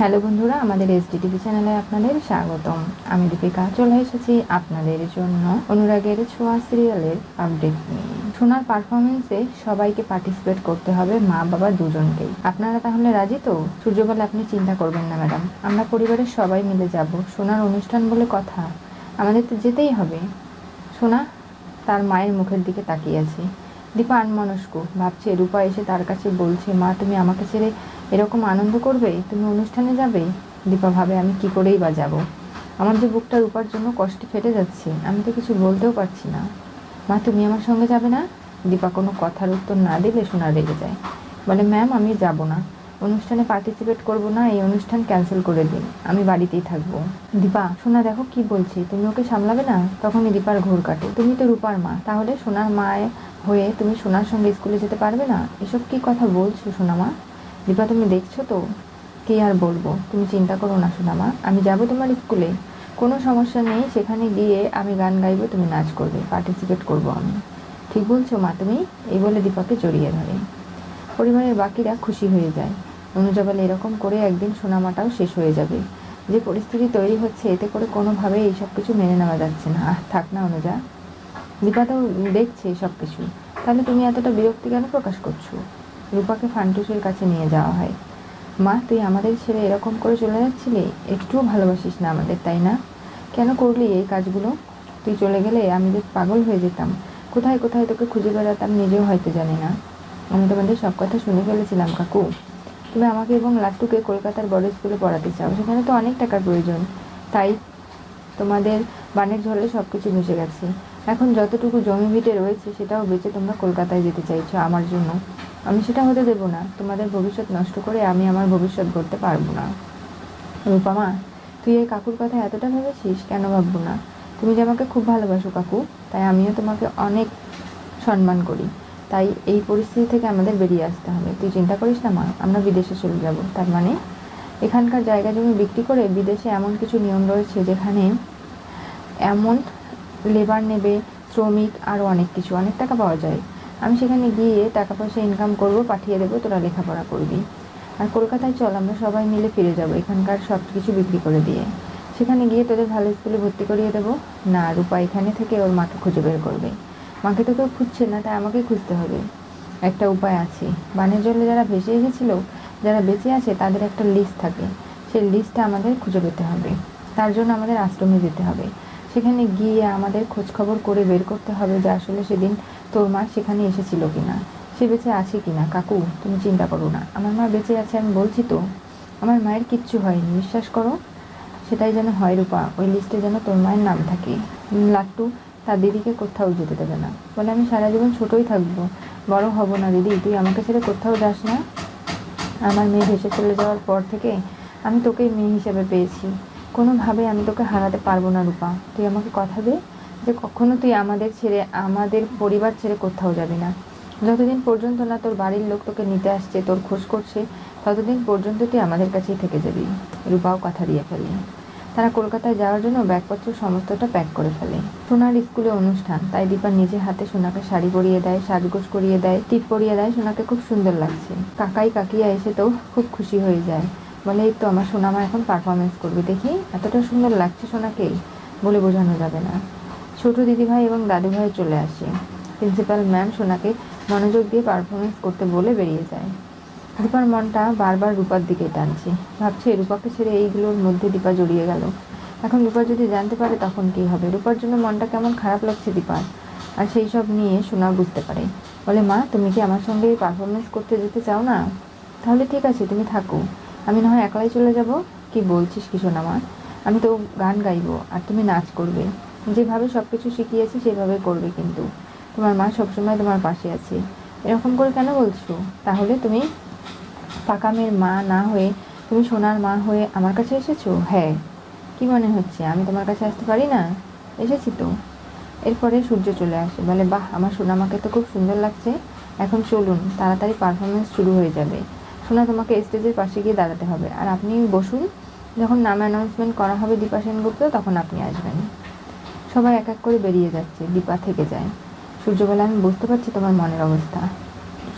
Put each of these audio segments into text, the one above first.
Hello বন্ধুরা, আমাদের SD TV চ্যানেলে আপনাদের স্বাগতম। আমি দীপিকা, চলে এসেছি আপনাদের জন্য অনুরাগের ছোঁয়া সিরিয়ালের আপডেট নিয়ে। সোনার পারফরমেন্সে সবাইকে পার্টিসিপেট করতে হবে মা, বাবা দুজনকেই। আপনারা তাহলে রাজি তো? সূর্য বলে আপনি চিন্তা করবেন না, ম্যাডাম। আমরা পরিবারের সবাই মিলে যাব সোনার অনুষ্ঠান বলে কথা। আমাদের তো যেতেই হবে। সোনা, তার মায়ের মুখের দিকে তাকিয়ে আছে। দীপা আনমনস্ক। ভাবছে, রূপা এসে তার কাছে বলছে, মা, তুমি আমাকে ছেড়ে এরকম আনন্দ করবে? তুমি অনুষ্ঠানে যাবে? দীপা ভাবে, আমি কি করেই বা যাব? আমার যে বুকটা রূপার জন্য কষ্টে ফেটে যাচ্ছে, আমি তো কিছু বলতেও পারছি না। মা, তুমি আমার সঙ্গে যাবে না? দীপা কোনো কথার উত্তর না দিলে সোনা রেগে যায়। বলে, ম্যাম, আমি যাব না। অনুষ্ঠানে পার্টিসিপেট করব না, এই অনুষ্ঠান ক্যান্সেল করে দিন। আমি বাড়িতেই থাকব। দীপা, সোনা, দেখো কি বলছি? তুমি ওকে সামলাবে না? তখনই দীপার ঘোর কাটে। তুমি তো রূপার মা। তাহলে সোনার মায়ে হয়ে তুমি সোনার সঙ্গে স্কুলে যেতে পারবে না? এসব কি কথা বলছো সোনা মা? দীপা, তুমি দেখছ তো? কি আর বলব? তুমি চিন্তা করো না সোনামা আমি যাব তোমার স্কুলে কোনো সমস্যা নেই, সেখানে গিয়ে আমি গান গাইবো, তুমি নাচ করবে। পার্টিসিপেট করব আমি। ঠিক বলছো মা তুমি? এই বলে দীপাকে জড়িয়ে ধরে। পরিবারের বাকিরা খুশি হয়ে যায়। অনুজা বলে এরকম করে একদিন সোনামাটাও শেষ হয়ে যাবে। যে পরিস্থিতি তৈরি হচ্ছে, এতে করে কোনোভাবে এই সব কিছু মেনে নেওয়া যাচ্ছে না। আহ, থাক না অনুজা। দীপা তো দেখছে সব কিছু। তাহলে তুমি এতটা বিরক্তি কেন প্রকাশ করছ? রূপাকে ফান্টুসের কাছে নিয়ে যাওয়া হয়। মা, তুই আমাদের ছেড়ে এরকম করে চলে যাচ্ছিলি? একটুও ভালোবাসিস না আমাদের, তাই না? কেন করলি এই কাজগুলো? তুই চলে গেলে আমি যে পাগল হয়ে যেতাম। কোথায় কোথায় তোকে খুঁজে বেড়াতাম নিজেও হয়তো জানি না। আমি তোমাদের সব কথা শুনে ফেলেছিলাম, কাকু। তুমি আমাকে এবং লাট্টুকে কলকাতার বড় স্কুলে পড়াতে চাও। সেখানে তো অনেক টাকার প্রয়োজন। তাই তোমাদের বানের ঝড়ে সব কিছু ভেসে গেছে। এখন যতটুকু জমি ভিটে রয়েছে, সেটাও বেচে তোমরা কলকাতায় যেতে চাইছো আমার জন্য। আমি সেটা হতে দেব না। তোমাদের ভবিষ্যৎ নষ্ট করে আমি আমার ভবিষ্যৎ গড়তে পারব না। রূপামা তুই এই কাকুর কথা এতটা ভেবেছিস? কেন ভাববো না? তুমি যে আমাকে খুব ভালোবাসো কাকু, তাই আমিও তোমাকে অনেক সম্মান করি। তাই এই পরিস্থিতি থেকে আমাদের বেরিয়ে আসতে হবে। তুই চিন্তা করিস না মা, আমরা বিদেশে চলে যাব। তার মানে এখানকার জায়গা জমি বিক্রি করে বিদেশে এমন কিছু নিয়ম রয়েছে যেখানে এমন লেবার নেবে, শ্রমিক আরও অনেক কিছু, অনেক টাকা পাওয়া যায়। আমি সেখানে গিয়ে টাকা পয়সা ইনকাম করব, পাঠিয়ে দেবো, তোরা লেখাপড়া করবি। আর কলকাতায় চল, আমরা সবাই মিলে ফিরে যাব এখানকার সব কিছু বিক্রি করে দিয়ে। সেখানে গিয়ে তোদের ভালো স্কুলে ভর্তি করিয়ে দেবো। না, রূপা এখানে থেকে ওর মাকে খুঁজে বের করবে। মাকে তো কেউ খুঁজছে না, তাই আমাকে খুঁজতে হবে। একটা উপায় আছে। বানের জলে যারা ভেসে এসেছিল, যারা বেঁচে আছে, তাদের একটা লিস্ট থাকে। সেই লিস্টটা আমাদের খুঁজে পেতে হবে। তার জন্য আমাদের আশ্রমে যেতে হবে। সেখানে গিয়ে আমাদের খোঁজ খবর করে বের করতে হবে যে আসলে সেদিন তোর মা সেখানে এসেছিল কি না সে বেঁচে আছে কি না কাকু, তুমি চিন্তা করো না। আমার মা বেঁচে আছে আমি বলছি তো। আমার মায়ের কিচ্ছু হয়নি, বিশ্বাস করো। সেটাই যেন হয় রূপা। ওই লিস্টে যেন তোর মায়ের নাম থাকে। লাট্টু তার দিদিকে কোথাও যেতে দেবে না। বলে, আমি সারা জীবন ছোটোই থাকব। বড় হব না, দিদি। তুই আমাকে ছেড়ে কোথাও যাস না। আমার মেয়ে ভেসে চলে যাওয়ার পর থেকে আমি তোকেই মেয়ে হিসেবে পেয়েছি। কোনোভাবে আমি তোকে হারাতে পারব না, রূপা। তুই আমাকে কথা দে যে কখনো তুই আমাদের ছেড়ে, আমাদের পরিবার ছেড়ে কোথাও যাবি না। যতদিন পর্যন্ত না তোর বাড়ির লোক তোকে নিতে আসছে, তোর খোঁজ করছে, ততদিন পর্যন্ত তুই আমাদের কাছেই থেকে যাবি। রূপাও কথা দিয়ে ফেলে। তারা কলকাতায় যাওয়ার জন্য ব্যাগপত্র সমস্তটা প্যাক করে ফেলে। সোনার স্কুলে অনুষ্ঠান, তাই দীপা নিজে হাতে সোনাকে শাড়ি পরিয়ে দেয়, সাজগোজ করিয়ে দেয়, টিপ পরিয়ে দেয়, সোনাকে খুব সুন্দর লাগছে। কাকাই কাকিয়া এসে তো খুব খুশি হয়ে যায়। বলে, এই তো আমার সোনামা এখন পারফরমেন্স করবে, দেখি এতটা সুন্দর লাগছে সোনাকে? বলে, বোঝানো যাবে না। ছোট দিদিভাই এবং দাদুভাই চলে আসে। প্রিন্সিপাল ম্যাম সোনাকে মনোযোগ দিয়ে পারফরমেন্স করতে বলে বেরিয়ে যায়। দীপার মনটা বারবার রূপার দিকে টানছে। ভাবছে রূপাকে ছেড়ে এইগুলোর মধ্যে দীপা জড়িয়ে গেল। এখন রূপা যদি জানতে পারে তখন কি হবে? রূপার জন্য মনটা কেমন খারাপ লাগছে দীপার? আর সেই সব নিয়ে সোনা বুঝতে পারে। বলে, মা, তুমি কি আমার সঙ্গে পারফরমেন্স করতে যেতে চাও না? তাহলে ঠিক আছে, তুমি থাকো। আমি না হয় একলাই চলে যাব? কি বলছিস কি সোনা মা? আমি তো গান গাইবো আর তুমি নাচ করবে। যেভাবে সব কিছু শিখিয়েছি সেভাবে করবে কিন্তু। তোমার মা সবসময় তোমার পাশে আছে। এরকম করে কেন বলছো? তাহলে তুমি পাকা মেয়ের মা না হয়ে তুমি সোনার মা হয়ে আমার কাছে এসেছ? হ্যাঁ। কি মনে হচ্ছে? আমি তোমার কাছে আসতে পারি না? এসেছি তো। এরপরে সূর্য চলে আসে। বলে, বাহ, আমার সোনামাকে তো খুব সুন্দর লাগছে। এখন চলুন, তাড়াতাড়ি পারফরমেন্স শুরু হয়ে যাবে। সোনা তোমাকে স্টেজের পাশে গিয়ে দাঁড়াতে হবে। আর আপনি বসুন। যখন নাম অ্যানাউন্সমেন্ট করা হবে দীপা সেনগুপ্ত, তখন আপনি আসবেন। সবাই এক এক করে বেরিয়ে যাচ্ছে। দীপা থেকে যায়। সূর্য বলে, আমি বুঝতে পারছি তোমার মনের অবস্থা।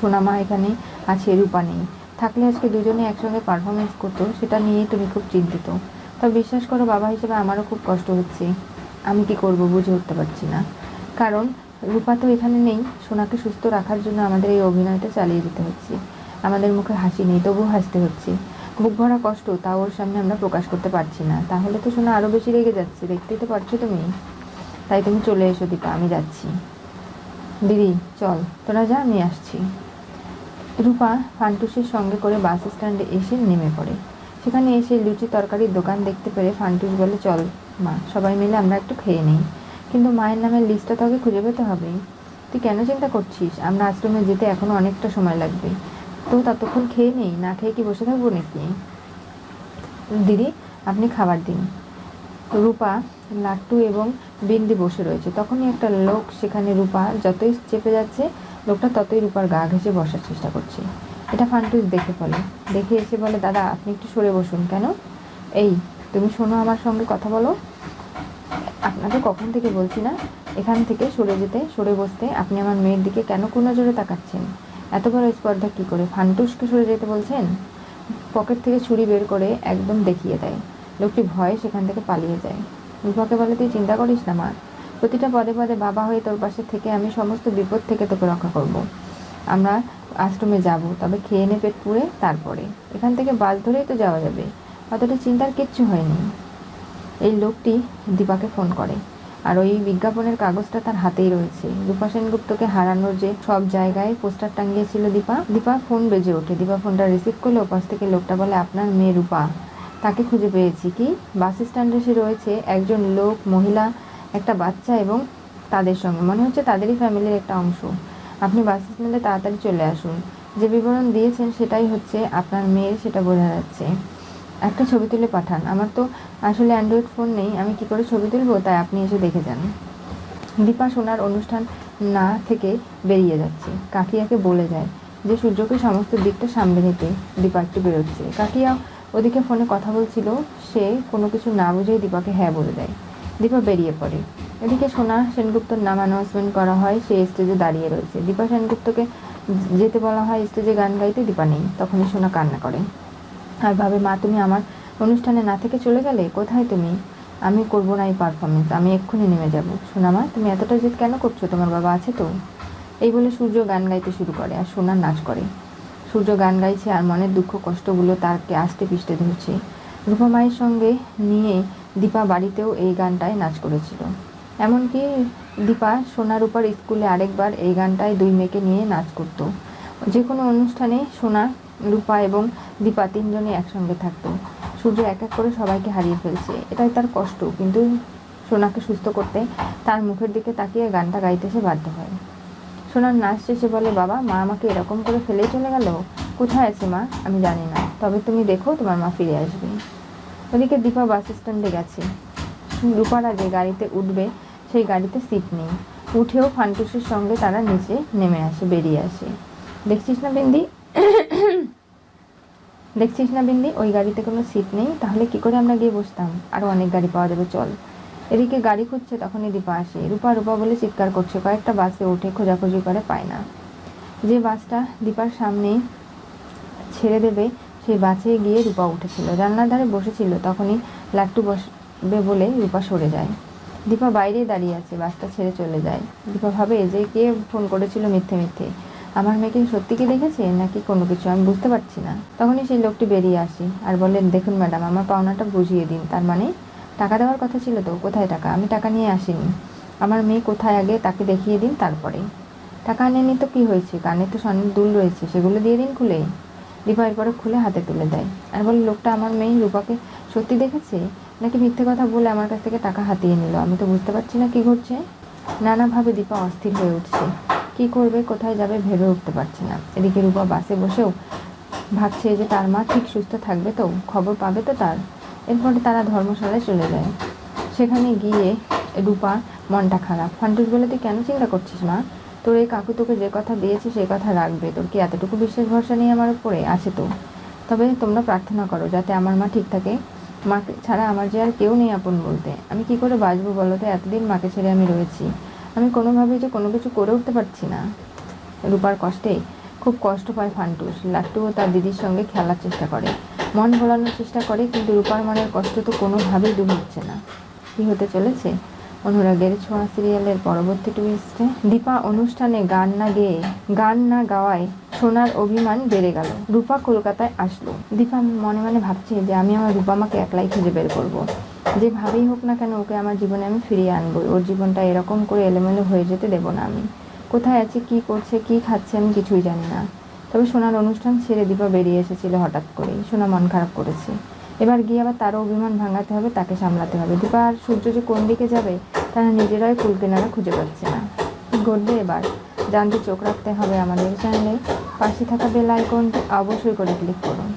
সোনামা এখানে আছে, রূপা নেই। থাকলে আজকে দুজনে একসঙ্গে পারফরমেন্স করতো, সেটা নিয়েই তুমি খুব চিন্তিত। তবে বিশ্বাস করো, বাবা হিসেবে আমারও খুব কষ্ট হচ্ছে। আমি কি করব বুঝে উঠতে পারছি না। কারণ রূপা তো এখানে নেই, সোনাকে সুস্থ রাখার জন্য আমাদের এই অভিনয়টা চালিয়ে দিতে হচ্ছে। আমাদের মুখে হাসি নেই, তবুও হাসতে হচ্ছে। বুক ভরা কষ্ট, তা ওর সামনে আমরা প্রকাশ করতে পারছি না। তাহলে তো সোনা আরও বেশি রেগে যাচ্ছে, দেখতেই তো পারছ তুমি। তাই তুমি চলে এসো দীপা, আমি যাচ্ছি। দিদি, চল, তোরা যা, আমি আসছি। রূপা ফান্টুসের সঙ্গে করে বাস স্ট্যান্ডে এসে নেমে পড়ে। সেখানে এসে লুচি তরকারির দোকান দেখতে পেরে ফান্টুস বলে, চল মা, সবাই মিলে আমরা একটু খেয়ে নিই। কিন্তু মায়ের নামের লিস্টটা তোকে খুঁজে পেতে হবে। তুই কেন চিন্তা করছিস? আমরা আশ্রমে যেতে এখনও অনেকটা সময় লাগবে। তো ততক্ষণ খেয়ে নেই? না খেয়ে কি বসে থাকব নাকি? দিদি, আপনি খাবার দিন। রূপা লাট্টু এবং বিন্দি বসে রয়েছে। তখনই একটা লোক সেখানে রূপা যতই চেপে যাচ্ছে লোকটা ততই রূপার গা ঘেঁষে বসার চেষ্টা করছে। এটা ফান্টুস দেখে ফেলে। দেখে এসে বলে, দাদা, আপনি একটু সরে বসুন। কেন? এই, তুমি শোনো আমার সঙ্গে কথা বলো। আপনাকে কখন থেকে বলছি না? এখান থেকে সরে যেতে, সরে বসতে আপনি আমার মেয়ের দিকে কেন কোনো জোরে তাকাচ্ছেন? এত বড় স্পর্ধা কী করে? ফান্টুসকে সরে যেতে বলছেন? পকেট থেকে ছুরি বের করে একদম দেখিয়ে দেয়। লোকটি ভয়ে সেখান থেকে পালিয়ে যায়। রূপাকে বলে, তুই চিন্তা করিস না মা প্রতিটা পদে পদে বাবা হয়ে তোর পাশে থেকে আমি সমস্ত বিপদ থেকে তোকে রক্ষা করব। আমরা আশ্রমে যাব, তবে খেয়ে নে পেট পুড়ে তারপরে। এখান থেকে বাস ধরেই তো যাওয়া যাবে। অতটা চিন্তার কিচ্ছু হয়নি। এই লোকটি দীপাকে ফোন করে। আর ওই বিজ্ঞাপনের কাগজটা তার হাতেই রয়েছে। রূপা সেনগুপ্তকে হারানোর যে সব জায়গায় পোস্টার টাঙিয়েছিল দীপা দীপা ফোন বেজে ওঠে। দীপা ফোনটা রিসিভ করলে, ওপাশ থেকে লোকটা বলে, আপনার মেয়ে রূপা। তাকে খুঁজে পেয়েছি। কি? বাস স্ট্যান্ডে এসে রয়েছে একজন লোক, মহিলা একটা বাচ্চা এবং তাদের সঙ্গে। মনে হচ্ছে তাদেরই ফ্যামিলির একটা অংশ। আপনি বাস স্ট্যান্ডে তাড়াতাড়ি চলে আসুন। যে বিবরণ দিয়েছেন সেটাই হচ্ছে আপনার মেয়ের সেটা বোঝা যাচ্ছে। একটা ছবি তুলে পাঠান। আমার তো আসলে অ্যান্ড্রয়েড ফোন নেই। আমি কি করে ছবি তুলবো? তাই আপনি এসে দেখে যান। দীপা সোনার অনুষ্ঠান না থেকে বেরিয়ে যাচ্ছে। কাকিয়াকে বলে যায় যে, সূর্যকে সমস্ত দিকটা সামলে নিতে দীপা একটু বেরোচ্ছে। কাকিয়া ওদিকে ফোনে কথা বলছিল। সে কোনো কিছু না বুঝেই দীপাকে হ্যাঁ বলে দেয়। দীপা বেরিয়ে পড়ে। এদিকে সোনা সেনগুপ্তর নাম অ্যানাউন্সমেন্ট করা হয়, সে স্টেজে দাঁড়িয়ে রয়েছে। দীপা সেনগুপ্তকে যেতে বলা হয় স্টেজে গান গাইতে দীপা নেই। তখনই সোনা কান্না করে। আর ভাবে, মা, তুমি আমার অনুষ্ঠানে না থেকে চলে গেলে কোথায় তুমি? আমি করব না এই পারফরমেন্স আমি এক্ষুনি নেমে যাব। সোনা মা, তুমি এতটা জেদ কেন করছ? তোমার বাবা আছে তো? এই বলে সূর্য গান গাইতে শুরু করে আর সোনা নাচ করে। সূর্য গান গাইছে আর মনের দুঃখ কষ্টগুলো তারকে আস্তে পিষ্টে ধরছে। রূপা মায়ের সঙ্গে নিয়ে দীপা বাড়িতেও এই গানটায় নাচ করেছিল। এমনকি দীপা সোনা রূপার স্কুলে আরেকবার এই গানটায় দুই মেয়েকে নিয়ে নাচ করত। যে কোনো অনুষ্ঠানে সোনা, রূপা এবং দীপা তিনজনে একসঙ্গে থাকতো। সূর্য এক এক করে সবাইকে হারিয়ে ফেলছে। এটাই তার কষ্ট, কিন্তু সোনাকে সুস্থ করতে তার মুখের দিকে তাকিয়ে গানটা গাইতে সে বাধ্য হয়। সোনার নাচ শেষে বলে, বাবা, মা আমাকে এরকম করে ফেলে চলে গেল? কোথায় আছে মা? আমি জানি না। তবে তুমি দেখো, তোমার মা ফিরে আসবে। ওদিকে দীপা বাস স্ট্যান্ডে গেছে। রূপার আগে গাড়িতে উঠবে, সেই গাড়িতে সিট নেই। উঠেও ফান্টুসের সঙ্গে তারা নিচে নেমে আসে, বেরিয়ে আসে। দেখছিস না বিন্দি? দেখছিস না বিন্দি? ওই গাড়িতে কোনো সিট নেই। তাহলে কি করে আমরা গিয়ে বসতাম? আরও অনেক গাড়ি পাওয়া যাবে, চল। এদিকে গাড়ি খুঁজছে, তখনই দীপা আসে। রূপা রূপা বলে চিৎকার করছে। কয়েকটা বাসে উঠে খোঁজাখুঁজি করে, পায় না। যে বাসটা দীপার সামনে ছেড়ে দেবে সেই বাসে গিয়ে রূপা উঠেছিল। জানলার ধারে বসেছিল, তখনই লাট্টু বসবে বলে রূপা সরে যায়। দীপা বাইরে দাঁড়িয়ে আছে, বাসটা ছেড়ে চলে যায়। দীপা ভাবে, যে কে ফোন করেছিল মিথ্যে মিথ্যে? আমার মেয়েকে সত্যি কি দেখেছে, নাকি কোনো কিছু? আমি বুঝতে পারছি না। তখনই সেই লোকটি বেরিয়ে আসে আর বললেন দেখুন ম্যাডাম, আমার পাওনাটা বুঝিয়ে দিন। তার মানে টাকা দেওয়ার কথা ছিল তো? কোথায় টাকা? আমি টাকা নিয়ে আসিনি। আমার মেয়ে কোথায় আগে? তাকে দেখিয়ে দিন তারপরে। টাকা আনেনি তো কি হয়েছে? কানে তো স্বর্ণের দুল রয়েছে, সেগুলো দিয়ে দিন খুলে? দীপা এরপরে খুলে হাতে তুলে দেয়। আর বলে, লোকটা আমার মেয়ে রূপাকে সত্যি দেখেছে? নাকি মিথ্যে কথা বলে আমার কাছ থেকে টাকা হাতিয়ে নিল? আমি তো বুঝতে পারছি না কি ঘটছে। নানাভাবে দীপা অস্থির হয়ে উঠছে। কি করবে? কোথায় যাবে? ভেবে উঠতে পারছে না। এদিকে রূপা বাসে বসেও ভাবছে যে তার মা ঠিক সুস্থ থাকবে তো? খবর পাবে তো তার? এরপরে তারা ধর্মশালায় চলে যায়। সেখানে গিয়ে রূপা মনটা খারাপ। ফান্টুস বলে, তুই কেন চিন্তা করছিস মা? তোর এই কাকু তোকে যে কথা দিয়েছে সেই কথা রাখবে। তোর কি এতটুকু বিশ্বাস ভরসা নেই আমার উপরে আছে তো? তবে তোমরা প্রার্থনা করো যাতে আমার মা ঠিক থাকে। মাকে ছাড়া আমার যে আর কেউ নেই আপন বলতে। আমি কি করে বাঁচবো বলো তো? এতদিন মাকে ছেড়ে আমি রয়েছি। আমি কোনোভাবেই যে কোনো কিছু করে উঠতে পারছি না। রূপার কষ্টে খুব কষ্ট পায় ফান্টুস। লাট্টুও তার দিদির সঙ্গে খেলার চেষ্টা করে। মন ভোলানোর চেষ্টা করে, কিন্তু রূপার মনের কষ্ট তো কোনোভাবেই দূর হচ্ছে না। কি হতে চলেছে? অনুরাগের ছোঁয়া সিরিয়ালের পরবর্তী টুইস্টে দীপা অনুষ্ঠানে গান না গেয়ে, গান না গাওয়ায় সোনার অভিমান বেড়ে গেল। রূপা কলকাতায় আসলো। দীপা মনে মনে ভাবছে যে আমি আমার রূপামাকে একলাই খুঁজে বের করব। যেভাবেই হোক না কেন ওকে আমার জীবনে আমি ফিরিয়ে আনব। ওর জীবনটা এরকম করে এলোমেলো হয়ে যেতে দেবো না আমি। কোথায় আছে, কি করছে, কি খাচ্ছে আমি কিছুই জানি না। তবে সোনার অনুষ্ঠান ছেড়ে দীপা বেরিয়ে এসেছিল হঠাৎ করেই। সোনা মন খারাপ করেছে। এবার গিয়ে আবার তারও অভিমান ভাঙাতে হবে, তাকে সামলাতে হবে। দীপা আর সূর্য যে কোন দিকে যাবে, তারা নিজেরাই কুলকেনারা খুঁজে পাচ্ছে না। ঘটবে এবার? জানতে চোখ রাখতে হবে আমাদের চ্যানেলে। পাশে থাকা বেল আইকনটি অবশ্যই করে ক্লিক করুন।